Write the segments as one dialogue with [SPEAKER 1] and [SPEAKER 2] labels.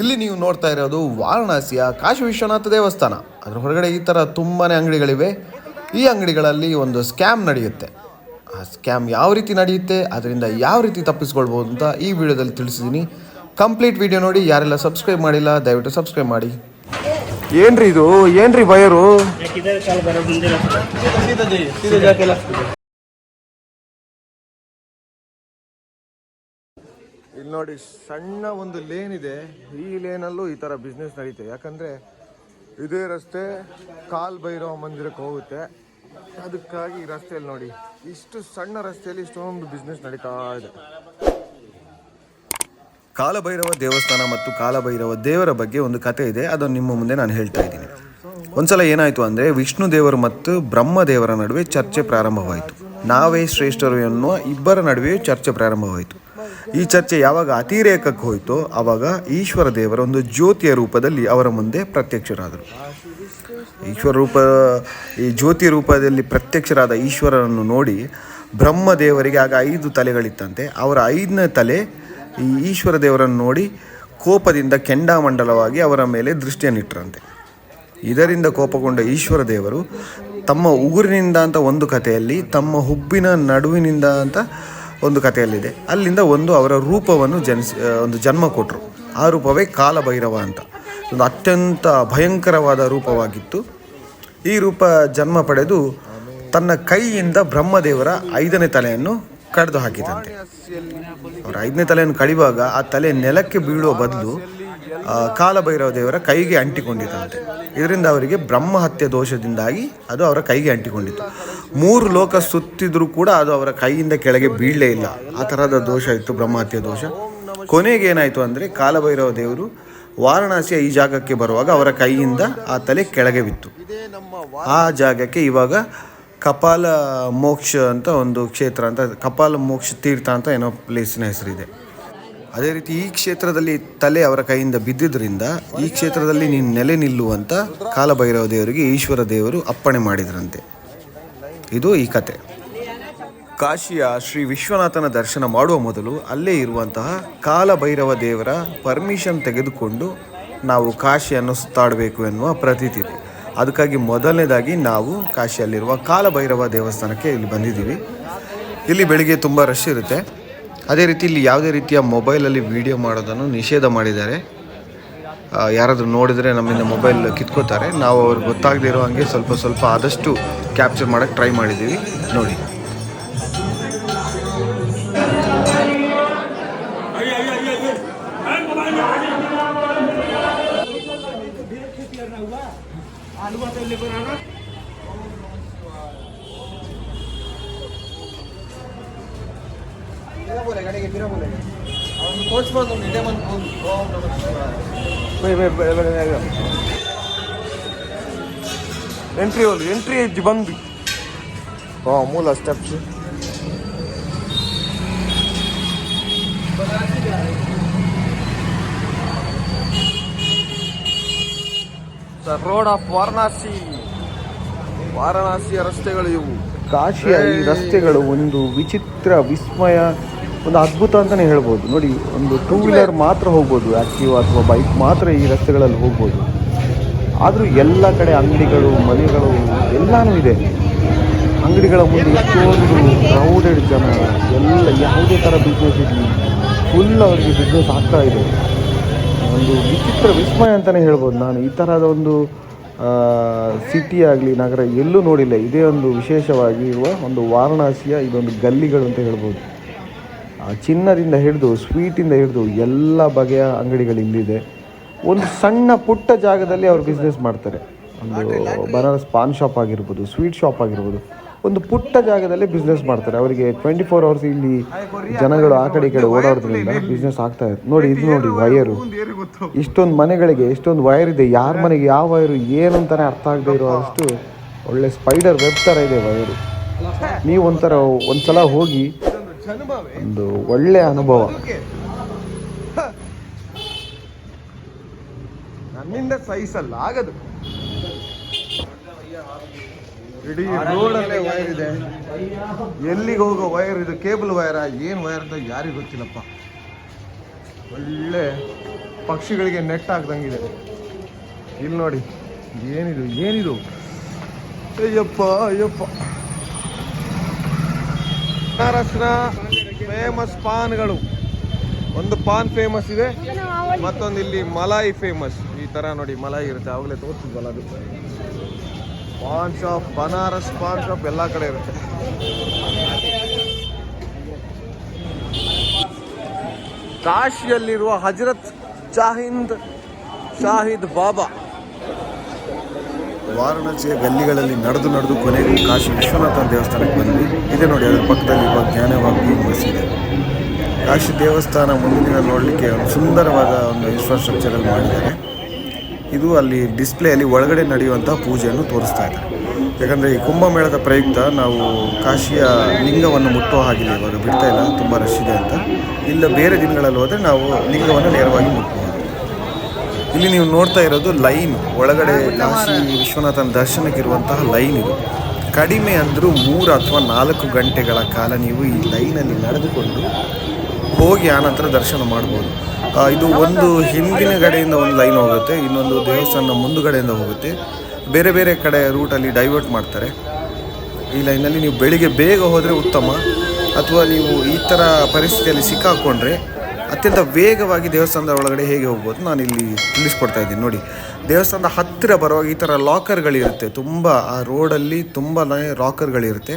[SPEAKER 1] ಇಲ್ಲಿ ನೀವು ನೋಡ್ತಾ ಇರೋದು ವಾರಣಾಸಿಯ ಕಾಶಿ ವಿಶ್ವನಾಥ ದೇವಸ್ಥಾನ. ಅದರ ಹೊರಗಡೆ ಈ ಥರ ತುಂಬಾ ಅಂಗಡಿಗಳಿವೆ. ಈ ಅಂಗಡಿಗಳಲ್ಲಿ ಒಂದು ಸ್ಕ್ಯಾಮ್ ನಡೆಯುತ್ತೆ. ಆ ಸ್ಕ್ಯಾಮ್ ಯಾವ ರೀತಿ ನಡೆಯುತ್ತೆ ಅದರಿಂದ ಯಾವ ರೀತಿ ತಪ್ಪಿಸ್ಕೊಳ್ಬೋದು ಅಂತ ಈ ವಿಡಿಯೋದಲ್ಲಿ ತಿಳಿಸಿದ್ದೀನಿ ಕಂಪ್ಲೀಟ್ ವಿಡಿಯೋ ನೋಡಿ ಯಾರೆಲ್ಲ ಸಬ್ಸ್ಕ್ರೈಬ್ ಮಾಡಿಲ್ಲ ದಯವಿಟ್ಟು ಸಬ್ಸ್ಕ್ರೈಬ್ ಮಾಡಿ. ಏನ್ರಿ ಇದು? ಏನ್ರಿ ಬಯರು? ಇಲ್ಲಿ ನೋಡಿ ಸಣ್ಣ ಒಂದು ಲೇನ್ ಇದೆ. ಈ ಲೇನಲ್ಲೂ ಈ ಥರ ಬಿಸ್ನೆಸ್ ನಡೀತೆ. ಯಾಕಂದರೆ ಇದೇ ರಸ್ತೆ ಕಾಲ್ ಭೈರವ ಮಂದಿರಕ್ಕೆ ಹೋಗುತ್ತೆ. ಅದಕ್ಕಾಗಿ ಈ ರಸ್ತೆಯಲ್ಲಿ ನೋಡಿ, ಇಷ್ಟು ಸಣ್ಣ ರಸ್ತೆಯಲ್ಲಿ ಇಷ್ಟೊಂದು ಬಿಸ್ನೆಸ್ ನಡೀತಾ ಇದೆ. ಕಾಲಭೈರವ ದೇವಸ್ಥಾನ ಮತ್ತು ಕಾಲಭೈರವ ದೇವರ ಬಗ್ಗೆ ಒಂದು ಕತೆ ಇದೆ. ಅದನ್ನು ನಿಮ್ಮ ಮುಂದೆ ನಾನು ಹೇಳ್ತಾ ಇದ್ದೀನಿ. ಒಂದ್ಸಲ ಏನಾಯಿತು ಅಂದರೆ, ವಿಷ್ಣು ದೇವರು ಮತ್ತು ಬ್ರಹ್ಮ ದೇವರ ನಡುವೆ ಚರ್ಚೆ ಪ್ರಾರಂಭವಾಯಿತು. ನಾವೇ ಶ್ರೇಷ್ಠರು ಎನ್ನುವ ಇಬ್ಬರ ನಡುವೆಯೂ ಚರ್ಚೆ ಪ್ರಾರಂಭವಾಯಿತು. ಈ ಚರ್ಚೆ ಯಾವಾಗ ಅತಿರೇಕಕ್ಕೆ ಹೋಯಿತೋ ಆವಾಗ ಈಶ್ವರ ದೇವರ ಒಂದು ಜ್ಯೋತಿಯ ರೂಪದಲ್ಲಿ ಅವರ ಮುಂದೆ ಪ್ರತ್ಯಕ್ಷರಾದರು. ಈಶ್ವರ ರೂಪ, ಈ ಜ್ಯೋತಿ ರೂಪದಲ್ಲಿ ಪ್ರತ್ಯಕ್ಷರಾದ ಈಶ್ವರನನ್ನು ನೋಡಿ ಬ್ರಹ್ಮದೇವರಿಗೆ ಆಗ ಐದು ತಲೆಗಳಿತ್ತಂತೆ. ಅವರ ಐದನೇ ತಲೆ ಈ ಈಶ್ವರ ದೇವರನ್ನು ನೋಡಿ ಕೋಪದಿಂದ ಕೆಂಡಾಮಂಡಲವಾಗಿ ಅವರ ಮೇಲೆ ದೃಷ್ಟಿಯನ್ನಿಟ್ಟರಂತೆ ಇದರಿಂದ ಕೋಪಗೊಂಡ ಈಶ್ವರ ದೇವರು ತಮ್ಮ ಉಗುರಿನಿಂದ ಅಂತ ಒಂದು ಕಥೆಯಲ್ಲಿ ತಮ್ಮ ಹುಬ್ಬಿನ ನಡುವಿನಿಂದ ಅಂತ ಒಂದು ಕಥೆಯಲ್ಲಿದೆ. ಅಲ್ಲಿಂದ ಒಂದು ಅವರ ರೂಪವನ್ನು ಜನಿಸಿ ಒಂದು ಜನ್ಮ ಕೊಟ್ಟರು ಆ ರೂಪವೇ ಕಾಲಭೈರವ ಅಂತ. ಒಂದು ಅತ್ಯಂತ ಭಯಂಕರವಾದ ರೂಪವಾಗಿತ್ತು. ಈ ರೂಪ ಜನ್ಮ ಪಡೆದು ತನ್ನ ಕೈಯಿಂದ ಬ್ರಹ್ಮದೇವರ ಐದನೇ ತಲೆಯನ್ನು ಕಡಿದು ಹಾಕಿದಂತೆ ಅವರ ಐದನೇ ತಲೆಯನ್ನು ಕಡಿಯುವಾಗ ಆ ತಲೆ ನೆಲಕ್ಕೆ ಬೀಳುವ ಬದಲು ಕಾಲಭೈರವ ದೇವರ ಕೈಗೆ ಅಂಟಿಕೊಂಡಿತಂತೆ ಇದರಿಂದ ಅವರಿಗೆ ಬ್ರಹ್ಮ ಹತ್ಯೆ ದೋಷದಿಂದಾಗಿ ಅದು ಅವರ ಕೈಗೆ ಅಂಟಿಕೊಂಡಿತ್ತು. ಮೂರು ಲೋಕ ಸುತ್ತಿದ್ರೂ ಕೂಡ ಅದು ಅವರ ಕೈಯಿಂದ ಕೆಳಗೆ ಬೀಳಲೇ ಇಲ್ಲ. ಆ ಥರದ ದೋಷ ಇತ್ತು, ಬ್ರಹ್ಮಹತ್ಯೆ ದೋಷ. ಕೊನೆಗೆ ಏನಾಯಿತು ಅಂದರೆ ಕಾಲಭೈರವ ದೇವರು ವಾರಣಾಸಿಯ ಈ ಜಾಗಕ್ಕೆ ಬರುವಾಗ ಅವರ ಕೈಯಿಂದ ಆ ತಲೆ ಕೆಳಗೆ ಬಿತ್ತು. ಆ ಜಾಗಕ್ಕೆ ಇವಾಗ ಕಪಾಲ ಮೋಕ್ಷ ಅಂತ ಒಂದು ಕ್ಷೇತ್ರ ಅಂತ, ಕಪಾಲ ಮೋಕ್ಷ ತೀರ್ಥ ಅಂತ ಏನೋ ಪ್ಲೇಸಿನ ಹೆಸರಿದೆ. ಅದೇ ರೀತಿ ಈ ಕ್ಷೇತ್ರದಲ್ಲಿ ತಲೆ ಅವರ ಕೈಯಿಂದ ಬಿದ್ದಿದ್ದರಿಂದ ಈ ಕ್ಷೇತ್ರದಲ್ಲಿ ನೀನು ನೆಲೆ ನಿಲ್ಲುವಂತ ಕಾಲಭೈರವ ದೇವರಿಗೆ ಈಶ್ವರ ದೇವರು ಅಪ್ಪಣೆ ಮಾಡಿದ್ರಂತೆ. ಇದು ಈ ಕತೆ. ಕಾಶಿಯ ಶ್ರೀ ವಿಶ್ವನಾಥನ ದರ್ಶನ ಮಾಡುವ ಮೊದಲು ಅಲ್ಲೇ ಇರುವಂತಹ ಕಾಲಭೈರವ ದೇವರ ಪರ್ಮಿಷನ್ ತೆಗೆದುಕೊಂಡು ನಾವು ಕಾಶಿಯನ್ನು ಸುತ್ತಾಡಬೇಕು ಎನ್ನುವ ಪ್ರತೀತಿ ಇದೆ. ಅದಕ್ಕಾಗಿ ಮೊದಲನೇದಾಗಿ ನಾವು ಕಾಶಿಯಲ್ಲಿರುವ ಕಾಲಭೈರವ ದೇವಸ್ಥಾನಕ್ಕೆ ಇಲ್ಲಿ ಬಂದಿದ್ದೀವಿ. ಇಲ್ಲಿ ಬೆಳಿಗ್ಗೆ ತುಂಬ ರಶ್ ಇರುತ್ತೆ. ಅದೇ ರೀತಿ ಇಲ್ಲಿ ಯಾವುದೇ ರೀತಿಯ ಮೊಬೈಲಲ್ಲಿ ವಿಡಿಯೋ ಮಾಡೋದನ್ನು ನಿಷೇಧ ಮಾಡಿದ್ದಾರೆ. ಯಾರಾದರೂ ನೋಡಿದರೆ ನಮ್ಮಿಂದ ಮೊಬೈಲ್ ಕಿತ್ಕೋತಾರೆ ನಾವು ಅವ್ರಿಗೆ ಗೊತ್ತಾಗದೇ ಇರೋ ಹಾಗೆ ಸ್ವಲ್ಪ ಸ್ವಲ್ಪ ಆದಷ್ಟು ಕ್ಯಾಪ್ಚರ್ ಮಾಡೋಕ್ಕೆ ಟ್ರೈ ಮಾಡಿದ್ದೀವಿ. ನೋಡಿ.
[SPEAKER 2] फिरा
[SPEAKER 1] ಎಂಟ್ರಿ ಹೋಗ್ಲಿ ಎಂಟ್ರಿ ಜಿ ಬಂದು ಹಾ ಮೂಲ steps sir road of Varanasi ವಾರಣಾಸಿಯ ರಸ್ತೆಗಳು ಇವು. ಕಾಶಿಯ ಈ ರಸ್ತೆಗಳು ಒಂದು ವಿಚಿತ್ರ ವಿಸ್ಮಯ ಒಂದು ಅದ್ಭುತ ಅಂತಲೇ ಹೇಳ್ಬೋದು. ನೋಡಿ, ಒಂದು ಟೂ ವೀಲರ್ ಮಾತ್ರ ಹೋಗ್ಬೋದು ಆ್ಯಕ್ಟಿವ್ ಅಥವಾ ಬೈಕ್ ಮಾತ್ರ ಈ ರಸ್ತೆಗಳಲ್ಲಿ ಹೋಗ್ಬೋದು. ಆದರೂ ಎಲ್ಲ ಕಡೆ ಅಂಗಡಿಗಳು, ಮನೆಗಳು ಎಲ್ಲನೂ ಇದೆ. ಅಂಗಡಿಗಳ ಮುಂದೆ ಎಷ್ಟೊಂದು ಕ್ರೌಡೆಡ್ ಜನ, ಎಲ್ಲ ಯಾವುದೇ ಥರ ಬಿಸ್ನೆಸ್ ಇರಲಿ ಫುಲ್ ಅವರಿಗೆ ಬಿಸ್ನೆಸ್ ಆಗ್ತಾ ಇದೆ. ಒಂದು ವಿಚಿತ್ರ ವಿಸ್ಮಯ ಅಂತಲೇ ಹೇಳ್ಬೋದು ನಾನು. ಈ ಥರದ ಒಂದು ಸಿಟಿ ಆಗಲಿ, ನಗರ ಎಲ್ಲೂ ನೋಡಿಲ್ಲ. ಇದೇ ಒಂದು ವಿಶೇಷವಾಗಿ ಇರುವ ಒಂದು ವಾರಣಾಸಿಯ ಇದೊಂದು ಗಲ್ಲಿಗಳು ಅಂತ ಹೇಳ್ಬೋದು. ಚಿನ್ನದಿಂದ ಹಿಡಿದು ಸ್ವೀಟಿಂದ ಹಿಡಿದು ಎಲ್ಲ ಬಗೆಯ ಅಂಗಡಿಗಳು ಇಲ್ಲಿದೆ. ಒಂದು ಸಣ್ಣ ಪುಟ್ಟ ಜಾಗದಲ್ಲಿ ಅವರು ಬಿಸ್ನೆಸ್ ಮಾಡ್ತಾರೆ. ಒಂದು ಬನಾರಸ್ ಪಾನ್ ಶಾಪ್ ಆಗಿರ್ಬೋದು ಸ್ವೀಟ್ ಶಾಪ್ ಆಗಿರ್ಬೋದು. ಒಂದು ಪುಟ್ಟ ಜಾಗದಲ್ಲಿ ಬಿಸ್ನೆಸ್ ಮಾಡ್ತಾರೆ. ಅವರಿಗೆ ಟ್ವೆಂಟಿ ಫೋರ್ ಅವರ್ಸ್ ಇಲ್ಲಿ ಜನಗಳು ಆ ಕಡೆ ಈ ಕಡೆ ಓಡಾಡೋದ್ರಿಂದ ಬಿಸ್ನೆಸ್ ಆಗ್ತಾ ಇದೆ ನೋಡಿ ಇದು ನೋಡಿ ವಯರು ಇಷ್ಟೊಂದು ಮನೆಗಳಿಗೆ ಇಷ್ಟೊಂದು ವೈರ್ ಇದೆ. ಯಾರ ಮನೆಗೆ ಯಾವ ವೈರು ಏನು ಅಂತಾನೆ ಅರ್ಥ ಆಗದೆ ಇರೋ ಅಷ್ಟು ಒಳ್ಳೆ ಸ್ಪೈಡರ್ ವೆಬ್ ಥರ ಇದೆ ವೈರು ನೀವು ಒಂಥರ ಒಂದ್ಸಲ ಹೋಗಿ ಒಂದು ಒಳ್ಳೆ ಅನುಭವ. ನನ್ನಿಂದ ಸಹಿಸಲ್ಲ ಆಗದು. ಇಡೀ ರೋಡಲ್ಲೇ ವೈರ್ ಇದೆ. ಎಲ್ಲಿಗೆ ಹೋಗೋ ವೈರ್ ಇದು? ಕೇಬಲ್ ವೈರಾ ಏನು ವೈರ್ ಅಂತ ಯಾರಿಗೂ ಗೊತ್ತಿಲ್ಲಪ್ಪ. ಒಳ್ಳೆ ಪಕ್ಷಿಗಳಿಗೆ ನೆಟ್ ಹಾಕ್ದಂಗಿದೆ. ಇಲ್ಲಿ ನೋಡಿ ಏನಿದು ಏನಿದು? ಅಯ್ಯಪ್ಪ ಅಯ್ಯಪ್ಪ. ಬನಾರಸ್ನ ಫೇಮಸ್ ಪಾನ್ಗಳು. ಒಂದು ಪಾನ್ ಫೇಮಸ್ ಇದೆ, ಮತ್ತೊಂದು ಇಲ್ಲಿ ಮಲಾಯಿ ಫೇಮಸ್ ಈ ತರ ನೋಡಿ ಮಲಾಯಿ ಇರುತ್ತೆ ಅವಾಗಲೇ ತೋರಿಸಿದ್ವಲ್ಲ ಅದು. ಪಾನ್ ಶಾಪ್ ಬನಾರಸ್ ಪಾನ್ ಶಾಪ್ ಎಲ್ಲ ಕಡೆ ಇರುತ್ತೆ. ಕಾಶಿಯಲ್ಲಿರುವ ಹಜರತ್ ಶಾಹಿಂದ್ ಶಾಹಿದ್ ಬಾಬಾ. ವಾರಣಾಸಿಯ ಗಲ್ಲಿಗಳಲ್ಲಿ ನಡೆದು ನಡೆದು ಕೊನೆಗೂ ಕಾಶಿ ವಿಶ್ವನಾಥನ ದೇವಸ್ಥಾನಕ್ಕೆ ಬಂದ್ವಿ. ಇದೆ ನೋಡಿ, ಅದರ ಪಕ್ಕದಲ್ಲಿ ಇರುವ ಜ್ಞಾನವಾಗಿ ಮಸೀದಿ. ಕಾಶಿ ದೇವಸ್ಥಾನ ಮುಂದಿನ ನೋಡಲಿಕ್ಕೆ ಒಂದು ಸುಂದರವಾದ ಒಂದು ಇನ್ಫ್ರಾಸ್ಟ್ರಕ್ಚರಲ್ಲಿ ಮಾಡಿದ್ದಾರೆ. ಇದು ಅಲ್ಲಿ ಡಿಸ್ಪ್ಲೇಯಲ್ಲಿ ಒಳಗಡೆ ನಡೆಯುವಂತಹ ಪೂಜೆಯನ್ನು ತೋರಿಸ್ತಾ ಇದ್ದಾರೆ. ಯಾಕಂದರೆ ಈ ಕುಂಭಮೇಳದ ಪ್ರಯುಕ್ತ ನಾವು ಕಾಶಿಯ ಲಿಂಗವನ್ನು ಮುಟ್ಟುವ ಹಾಗಿಲ್ಲ ಇವಾಗ ಬಿಡ್ತಾ ಇಲ್ಲ. ತುಂಬ ರಶ್ ಇದೆ ಅಂತ. ಇಲ್ಲ, ಬೇರೆ ದಿನಗಳಲ್ಲಿ ಹೋದರೆ ನಾವು ಲಿಂಗವನ್ನು ನೇರವಾಗಿ ಮುಟ್ಬೋದು. ಇಲ್ಲಿ ನೀವು ನೋಡ್ತಾ ಇರೋದು ಲೈನ್. ಒಳಗಡೆ ಕಾಶಿ ವಿಶ್ವನಾಥನ ದರ್ಶನಕ್ಕೆ ಇರುವಂತಹ ಲೈನ್ ಇದು. ಕಡಿಮೆ ಅಂದರೂ ಮೂರು ಅಥವಾ ನಾಲ್ಕು ಗಂಟೆಗಳ ಕಾಲ ನೀವು ಈ ಲೈನಲ್ಲಿ ನಡೆದುಕೊಂಡು ಹೋಗಿ ಆನಂತರ ದರ್ಶನ ಮಾಡ್ಬೋದು. ಇದು ಒಂದು ಹಿಂದಿನ ಕಡೆಯಿಂದ ಒಂದು ಲೈನ್ ಹೋಗುತ್ತೆ ಇನ್ನೊಂದು ದೇವಸ್ಥಾನ ಮುಂದುಗಡೆಯಿಂದ ಹೋಗುತ್ತೆ. ಬೇರೆ ಬೇರೆ ಕಡೆ ರೂಟಲ್ಲಿ ಡೈವರ್ಟ್ ಮಾಡ್ತಾರೆ. ಈ ಲೈನಲ್ಲಿ ನೀವು ಬೆಳಿಗ್ಗೆ ಬೇಗ ಹೋದರೆ ಉತ್ತಮ. ಅಥವಾ ನೀವು ಈ ಥರ ಪರಿಸ್ಥಿತಿಯಲ್ಲಿ ಸಿಕ್ಕಾಕೊಂಡ್ರೆ ಅತ್ಯಂತ ವೇಗವಾಗಿ ದೇವಸ್ಥಾನದ ಒಳಗಡೆ ಹೇಗೆ ಹೋಗ್ಬೋದು ನಾನು ಇಲ್ಲಿ ತಿಳಿಸ್ಕೊಡ್ತಾ ಇದ್ದೀನಿ. ನೋಡಿ, ದೇವಸ್ಥಾನದ ಹತ್ತಿರ ಬರುವಾಗ ಈ ಥರ ಲಾಕರ್ಗಳಿರುತ್ತೆ. ತುಂಬ ಆ ರೋಡಲ್ಲಿ ತುಂಬಾ ಲಾಕರ್ಗಳಿರುತ್ತೆ.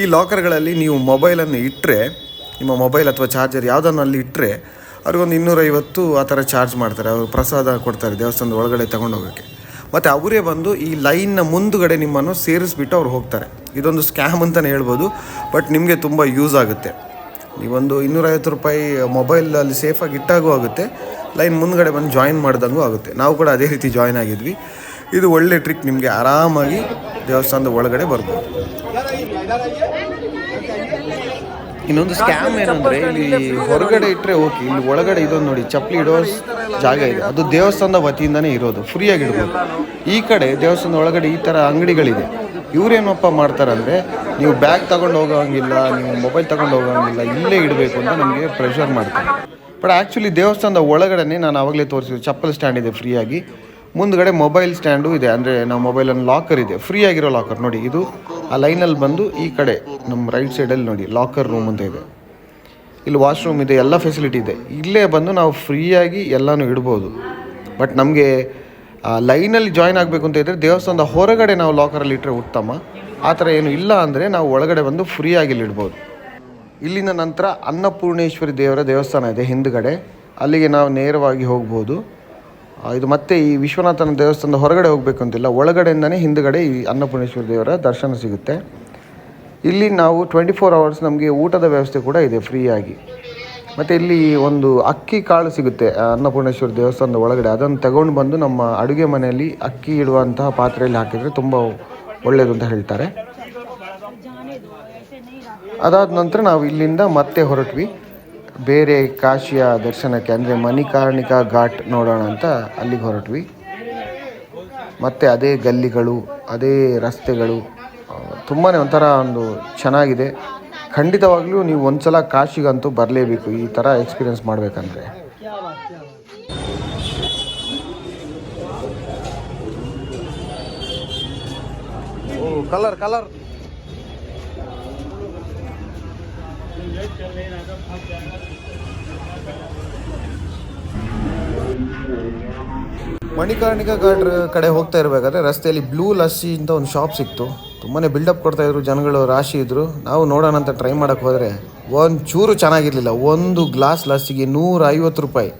[SPEAKER 1] ಈ ಲಾಕರ್ಗಳಲ್ಲಿ ನೀವು ಮೊಬೈಲನ್ನು ಇಟ್ಟರೆ, ನಿಮ್ಮ ಮೊಬೈಲ್ ಅಥವಾ ಚಾರ್ಜರ್ ಯಾವುದನ್ನು ಅಲ್ಲಿ ಇಟ್ಟರೆ, ಅವ್ರಿಗೊಂದು ಇನ್ನೂರೈವತ್ತು ಆ ಥರ ಚಾರ್ಜ್ ಮಾಡ್ತಾರೆ. ಅವರು ಪ್ರಸಾದ ಕೊಡ್ತಾರೆ ದೇವಸ್ಥಾನದ ಒಳಗಡೆ ತಗೊಂಡು ಹೋಗೋಕ್ಕೆ ಮತ್ತು ಅವರೇ ಬಂದು ಈ ಲೈನ್ನ ಮುಂದುಗಡೆ ನಿಮ್ಮನ್ನು ಸೇರಿಸ್ಬಿಟ್ಟು ಅವ್ರು ಹೋಗ್ತಾರೆ. ಇದೊಂದು ಸ್ಕ್ಯಾಮ್ ಅಂತಲೇ ಹೇಳ್ಬೋದು, ಬಟ್ ನಿಮಗೆ ತುಂಬ ಯೂಸ್ ಆಗುತ್ತೆ. ನೀವೊಂದು ಇನ್ನೂರೈವತ್ತು ರೂಪಾಯಿ ಮೊಬೈಲಲ್ಲಿ ಸೇಫಾಗಿ ಇಟ್ಟಾಗೂ ಆಗುತ್ತೆ. ಲೈನ್ ಮುಂದ್ಗಡೆ ಬಂದು ಜಾಯಿನ್ ಮಾಡ್ದಂಗೂ ಆಗುತ್ತೆ. ನಾವು ಕೂಡ ಅದೇ ರೀತಿ ಜಾಯಿನ್ ಆಗಿದ್ವಿ. ಇದು ಒಳ್ಳೆ ಟ್ರಿಕ್ ನಿಮಗೆ ಆರಾಮಾಗಿ ದೇವಸ್ಥಾನದ ಒಳಗಡೆ ಬರ್ಬೋದು. ಇನ್ನೊಂದು ಸ್ಕ್ಯಾಮ್ ಏನಂದ್ರೆ ಇಲ್ಲಿ ಹೊರಗಡೆ ಇಟ್ಟರೆ ಓಕೆ ಇಲ್ಲಿ ಒಳಗಡೆ ಇದೊಂದು ನೋಡಿ ಚಪ್ಪಲಿ ಇಡೋ ಜಾಗ ಇದೆ. ಅದು ದೇವಸ್ಥಾನದ ವತಿಯಿಂದನೇ ಇರೋದು. ಫ್ರೀಯಾಗಿ ಇಡ್ಬೋದು ಈ ಕಡೆ ದೇವಸ್ಥಾನದ ಒಳಗಡೆ ಈ ಥರ ಅಂಗಡಿಗಳಿದೆ. ಇವ್ರೇನಪ್ಪ ಮಾಡ್ತಾರಂದರೆ, ನೀವು ಬ್ಯಾಗ್ ತಗೊಂಡು ಹೋಗೋಂಗಿಲ್ಲ, ನೀವು ಮೊಬೈಲ್ ತೊಗೊಂಡು ಹೋಗೋಂಗಿಲ್ಲ, ಇಲ್ಲೇ ಇಡಬೇಕು ಅಂತ ನಮಗೆ ಪ್ರೆಷರ್ ಮಾಡ್ತಾರೆ. ಬಟ್ ಆ್ಯಕ್ಚುಲಿ ದೇವಸ್ಥಾನದ ಒಳಗಡೆ ನಾನು ಆವಾಗಲೇ ತೋರಿಸಿದ್ದು, ಚಪ್ಪಲ್ ಸ್ಟ್ಯಾಂಡ್ ಇದೆ ಫ್ರೀಯಾಗಿ. ಮುಂದ್ಗಡೆ ಮೊಬೈಲ್ ಸ್ಟ್ಯಾಂಡು ಇದೆ, ಅಂದರೆ ನಾವು ಮೊಬೈಲನ್ನು ಲಾಕರ್ ಇದೆ. ಫ್ರೀ ಆಗಿರೋ ಲಾಕರ್ ನೋಡಿ, ಇದು ಆ ಲೈನಲ್ಲಿ ಬಂದು ಈ ಕಡೆ, ನಮ್ಮ ರೈಟ್ ಸೈಡಲ್ಲಿ ನೋಡಿ ಲಾಕರ್ ರೂಮ್ ಅಂತ ಇದೆ. ಇಲ್ಲಿ ವಾಶ್ರೂಮ್ ಇದೆ, ಎಲ್ಲ ಫೆಸಿಲಿಟಿ ಇದೆ. ಇಲ್ಲೇ ಬಂದು ನಾವು ಫ್ರೀಯಾಗಿ ಎಲ್ಲನೂ ಇಡ್ಬೋದು. ಬಟ್ ನಮಗೆ ಲೈನಲ್ಲಿ ಜಾಯ್ನ್ ಆಗಬೇಕು ಅಂತ ಇದ್ದರೆ ದೇವಸ್ಥಾನದ ಹೊರಗಡೆ ನಾವು ಲಾಕರಲ್ಲಿ ಇಟ್ಟರೆ ಉತ್ತಮ. ಆ ಥರ ಏನು ಇಲ್ಲ ಅಂದರೆ ನಾವು ಒಳಗಡೆ ಬಂದು ಫ್ರೀಯಾಗಿ ಇಲ್ಲಿ ಇಡ್ಬೋದು. ಇಲ್ಲಿನ ನಂತರ ಅನ್ನಪೂರ್ಣೇಶ್ವರಿ ದೇವರ ದೇವಸ್ಥಾನ ಇದೆ ಹಿಂದುಗಡೆ. ಅಲ್ಲಿಗೆ ನಾವು ನೇರವಾಗಿ ಹೋಗ್ಬೋದು. ಇದು ಮತ್ತೆ ಈ ವಿಶ್ವನಾಥನ ದೇವಸ್ಥಾನದ ಹೊರಗಡೆ ಹೋಗಬೇಕು ಅಂತಿಲ್ಲ, ಒಳಗಡೆಯಿಂದನೇ ಹಿಂದುಗಡೆ ಈ ಅನ್ನಪೂರ್ಣೇಶ್ವರಿ ದೇವರ ದರ್ಶನ ಸಿಗುತ್ತೆ. ಇಲ್ಲಿ ನಾವು ಟ್ವೆಂಟಿ ಫೋರ್ ಅವರ್ಸ್ ನಮಗೆ ಊಟದ ವ್ಯವಸ್ಥೆ ಕೂಡ ಇದೆ ಫ್ರೀಯಾಗಿ ಮತ್ತು ಇಲ್ಲಿ ಒಂದು ಅಕ್ಕಿ ಕಾಳು ಸಿಗುತ್ತೆ ಅನ್ನಪೂರ್ಣೇಶ್ವರ ದೇವಸ್ಥಾನದ ಒಳಗಡೆ. ಅದನ್ನು ತಗೊಂಡು ಬಂದು ನಮ್ಮ ಅಡುಗೆ ಮನೆಯಲ್ಲಿ ಅಕ್ಕಿ ಇಡುವಂತಹ ಪಾತ್ರೆಯಲ್ಲಿ ಹಾಕಿದರೆ ತುಂಬ ಒಳ್ಳೆಯದು ಅಂತ ಹೇಳ್ತಾರೆ. ಅದಾದ ನಂತರ ನಾವು ಇಲ್ಲಿಂದ ಮತ್ತೆ ಹೊರಟ್ವಿ. ಬೇರೆ ಕಾಶಿಯ ದರ್ಶನಕ್ಕೆ, ಅಂದರೆ ಮಣಿಕಾರ್ಣಿಕಾ ಘಾಟ್ ನೋಡೋಣ ಅಂತ ಅಲ್ಲಿಗೆ ಹೊರಟ್ವಿ. ಮತ್ತು ಅದೇ ಗಲ್ಲಿಗಳು, ಅದೇ ರಸ್ತೆಗಳು ತುಂಬಾ ಒಂಥರ ಒಂದು ಚೆನ್ನಾಗಿದೆ. ಖಂಡಿತವಾಗ್ಲೂ ನೀವು ಒಂದ್ಸಲ ಕಾಶಿಗಂತೂ ಬರಲೇಬೇಕು ಈ ಥರ ಎಕ್ಸ್ಪೀರಿಯನ್ಸ್ ಮಾಡಬೇಕಂದ್ರೆ. ಕಲರ್ ಕಲರ್ ಮಣಿಕರ್ಣಿಕಾ ಘಾಟ್ ಕಡೆ ಹೋಗ್ತಾ ಇರಬೇಕಾದ್ರೆ ರಸ್ತೆಯಲ್ಲಿ ಬ್ಲೂ ಲಸ್ಸಿ ಅಂತ ಒಂದು ಶಾಪ್ ಸಿಕ್ತು. ತುಂಬಾ ಬಿಲ್ಡಪ್ ಕೊಡ್ತಾ ಇದ್ರು ಜನಗಳು, ರಾಶಿ ಇದ್ರು. ನಾವು ನೋಡೋಣ ಅಂತ ಟ್ರೈ ಮಾಡಕ್ ಹೋದರೆ ಒಂದ್ ಚೂರು ಚೆನ್ನಾಗಿರಲಿಲ್ಲ. ಒಂದು ಗ್ಲಾಸ್ ಲಸ್ಸಿಗೆ ನೂರ ಐವತ್ತು ರೂಪಾಯಿ.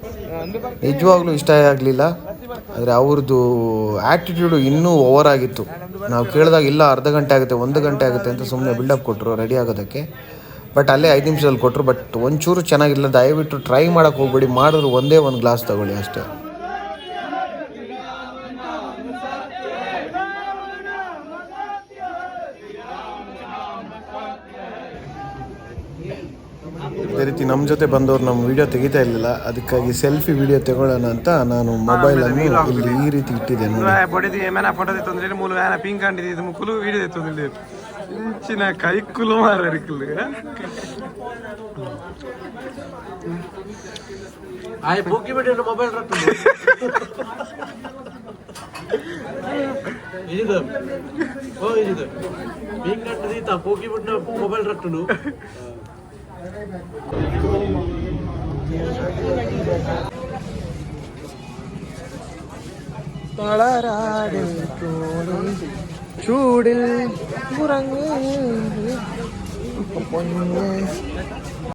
[SPEAKER 1] ನಿಜವಾಗ್ಲೂ ಇಷ್ಟ ಆಗಲಿಲ್ಲ. ಆದರೆ ಅವ್ರದ್ದು ಆ್ಯಟಿಟ್ಯೂಡು ಇನ್ನೂ ಓವರ್ ಆಗಿತ್ತು. ನಾವು ಕೇಳಿದಾಗ ಇಲ್ಲ, ಅರ್ಧ ಗಂಟೆ ಆಗುತ್ತೆ, ಒಂದು ಗಂಟೆ ಆಗುತ್ತೆ ಅಂತ ಸುಮ್ಮನೆ ಬಿಲ್ಡಪ್ ಕೊಟ್ಟರು ರೆಡಿ ಆಗೋದಕ್ಕೆ. ಬಟ್ ಅಲ್ಲೇ ಐದು ನಿಮಿಷದಲ್ಲಿ ಕೊಟ್ಟರು ಬಟ್ ಒಂಚೂರು ಚೆನ್ನಾಗಿಲ್ಲ. ದಯವಿಟ್ಟು ಟ್ರೈ ಮಾಡೋಕ್ಕೆ ಹೋಗ್ಬೇಡಿ. ಮಾಡಿದ್ರು ಒಂದೇ ಒಂದು ಗ್ಲಾಸ್ ತಗೊಳ್ಳಿ ಅಷ್ಟೇ. ಅದೇ ರೀತಿ ನಮ್ಮ ಜೊತೆ ಬಂದವರು ನಮ್ಮ ವಿಡಿಯೋ ತೆಗಿತಾ ಇರಲಿಲ್ಲ. ಅದಕ್ಕಾಗಿ ಸೆಲ್ಫಿ ವಿಡಿಯೋ ತಗೊಳ್ಳೋಣ ಅಂತ ನಾನು ಮೊಬೈಲ್ ಇಲ್ಲಿ ಈ ರೀತಿ ಇಟ್ಟಿದ್ದೆ
[SPEAKER 2] சின்ன கைக்குலும் வேற இருக்குல்ல
[SPEAKER 3] ಆಯ್ ಬುಕ್ಕಿ ಬಿಟ್ಟು ಮೊಬೈಲ್ ರೊಕ್ಕ ಇದು ಓ ಇದು ಹಿಂಗ್ ಕಟ್ಟದಿ ತಾ ಬುಕ್ಕಿ ಬಿಟ್ಟು ಮೊಬೈಲ್ ರೊಕ್ಕನು தளராடும் தோறும்
[SPEAKER 2] ചൂടിൽ ഉറങ്ങി.